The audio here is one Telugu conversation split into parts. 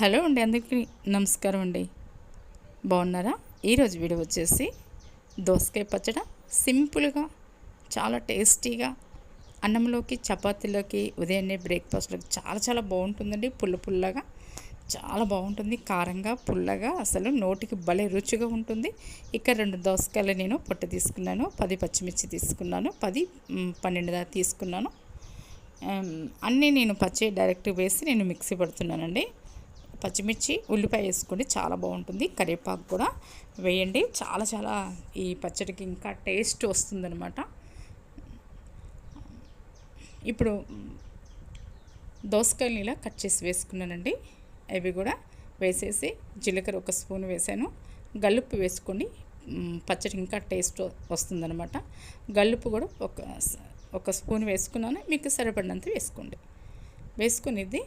హలో అండి అందరికీ నమస్కారం అండి. బాగున్నారా? ఈరోజు వీడియో వచ్చేసి దోసకాయ పచ్చడి సింపుల్గా చాలా టేస్టీగా అన్నంలోకి చపాతీలోకి ఉదయాన్నే బ్రేక్ఫాస్ట్లోకి చాలా చాలా బాగుంటుందండి పుల్ల పుల్లగా. చాలా బాగుంటుంది కారంగా పుల్లగా అసలు నోటికి భలే రుచిగా ఉంటుంది. ఇక్కడ రెండు దోసకాయలు నేను పొట్ట తీసుకున్నాను పది పచ్చిమిర్చి తీసుకున్నాను పది పన్నెండు దాకా తీసుకున్నాను. అన్నీ నేను పచ్చి డైరెక్ట్ వేసి నేను మిక్సీ పడుతున్నానండి. పచ్చిమిర్చి ఉల్లిపాయ వేసుకోండి చాలా బాగుంటుంది. కరివేపాకు కూడా వేయండి. చాలా చాలా ఈ పచ్చడికి ఇంకా టేస్ట్ వస్తుందన్నమాట. ఇప్పుడు దోసకాయలు ఇలా కట్ చేసి వేసుకున్నానండి. అవి కూడా వేసేసి జీలకర్ర ఒక స్పూన్ వేసాను. గల్లుప్పు వేసుకోండి పచ్చడి ఇంకా టేస్ట్ వస్తుందనమాట గల్లుప్పు కూడా ఒక ఒక స్పూన్ వేసుకున్నాను. మీకు సరిపడినంత వేసుకోండి. వేసుకుని ఇది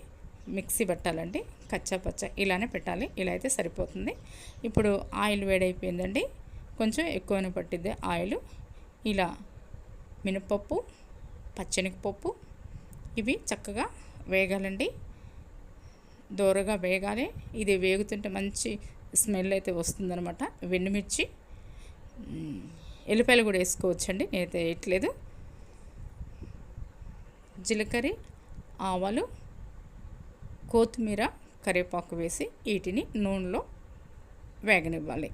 మిక్సీ పట్టాలండి. కచ్చా పచ్చ ఇలానే పెట్టాలి. ఇలా అయితే సరిపోతుంది. ఇప్పుడు ఆయిల్ వేడైపోయిందండి. కొంచెం ఎక్కువనే పట్టిద్ది ఆయిల్. ఇలా మినపప్పు పచ్చనిపప్పు ఇవి చక్కగా వేగాలండి. దోరగా వేగాలి. ఇది వేగుతుంటే మంచి స్మెల్ అయితే వస్తుందనమాట వెండిమిర్చి ఎల్లిపాయలు కూడా వేసుకోవచ్చండి. నేనైతే వేయట్లేదు. జీలకర్ర ఆవాలు కొత్తిమీర కరివేపాకు వేసి వీటిని నూనెలో వేగనివ్వాలి.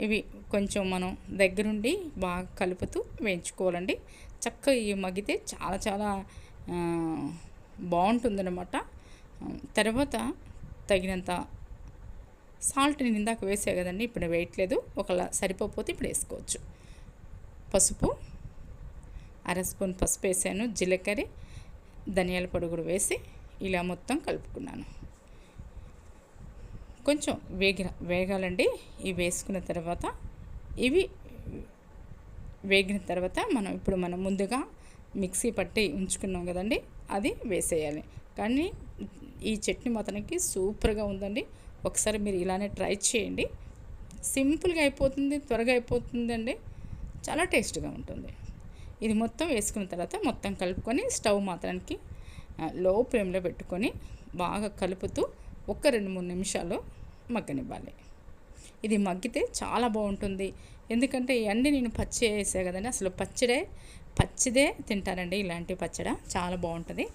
ఇవి కొంచెం మనం దగ్గరుండి బాగా కలుపుతూ వేయించుకోవాలండి. చక్కగా ఇవి మగ్గితే చాలా చాలా బాగుంటుందన్నమాట. తర్వాత తగినంత సాల్ట్ నేను ఇందాక వేసే కదండి ఇప్పుడు వేయట్లేదు. ఒకలా సరిపోతే ఇప్పుడు వేసుకోవచ్చు. పసుపు అర స్పూన్ పసుపు వేసాను జీలకర్ర ధనియాల పొడి కూడా వేసి ఇలా మొత్తం కలుపుకున్నాను. కొంచెం వేగ వేగాలండి. ఇవి వేసుకున్న తర్వాత ఇవి వేగిన తర్వాత మనం ఇప్పుడు మనం ముందుగా మిక్సీ పట్టి ఉంచుకున్నాం కదండి అది వేసేయాలి. కానీ ఈ చట్నీ మొత్తానికి సూపర్గా ఉందండి. ఒకసారి మీరు ఇలానే ట్రై చేయండి. సింపుల్గా అయిపోతుంది త్వరగా అయిపోతుందండి. చాలా టేస్ట్గా ఉంటుంది. ఇది మొత్తం వేసుకున్న తర్వాత మొత్తం కలుపుకొని స్టవ్ మాత్రానికి లో ఫ్లేమ్లో పెట్టుకొని బాగా కలుపుతూ ఒక రెండు మూడు నిమిషాలు మగ్గనివ్వాలి. ఇది మగ్గితే చాలా బాగుంటుంది. ఎందుకంటే ఇవన్నీ నేను పచ్చి వేసాను కదండి అసలు పచ్చడే పచ్చిదే తింటారండి ఇలాంటి పచ్చడ. చాలా బాగుంటుంది.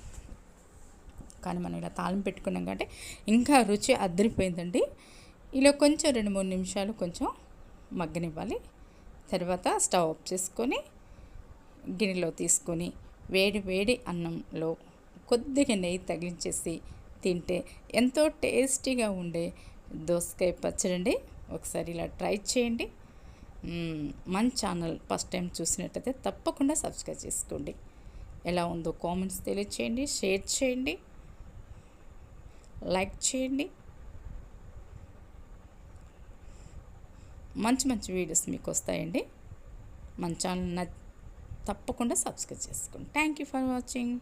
కానీ మనం ఇలా తాళం పెట్టుకున్నాం కాబట్టి ఇంకా రుచి అద్దరిపోయిందండి ఇలా కొంచెం రెండు మూడు నిమిషాలు కొంచెం మగ్గనివ్వాలి. తర్వాత స్టవ్ ఆఫ్ చేసుకొని గిన్నెలో తీసుకొని వేడి వేడి అన్నంలో కొద్దిగా నెయ్యి తగిలించేసి తింటే ఎంతో టేస్టీగా ఉండే దోసకాయ పచ్చడండి ఒకసారి ఇలా ట్రై చేయండి. మన ఛానల్ ఫస్ట్ టైం చూసినట్టయితే తప్పకుండా సబ్స్క్రైబ్ చేసుకోండి. ఎలా ఉందో కామెంట్స్ తెలియచేయండి షేర్ చేయండి లైక్ చేయండి. మంచి మంచి వీడియోస్ మీకు వస్తాయండి. మన ఛానల్ తప్పకుండా సబ్స్క్రైబ్ చేసుకోండి. Thank you for watching.